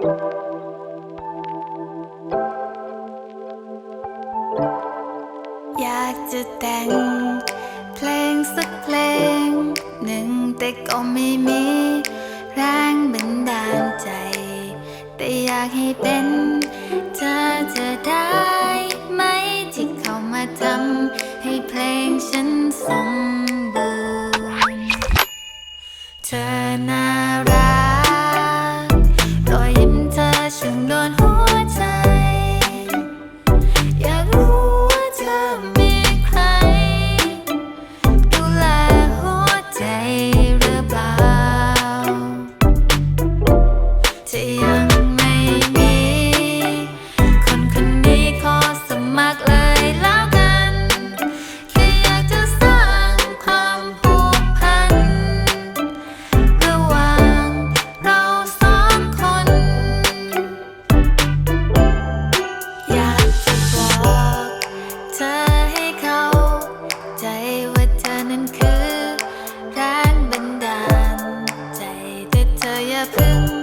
อยากจะแต่งเพลงสักเพลง หนึ่งแต่ก็ไม่มีแรงบันดาลใจ แต่อยากให้เป็นเธอจะได้ your pills.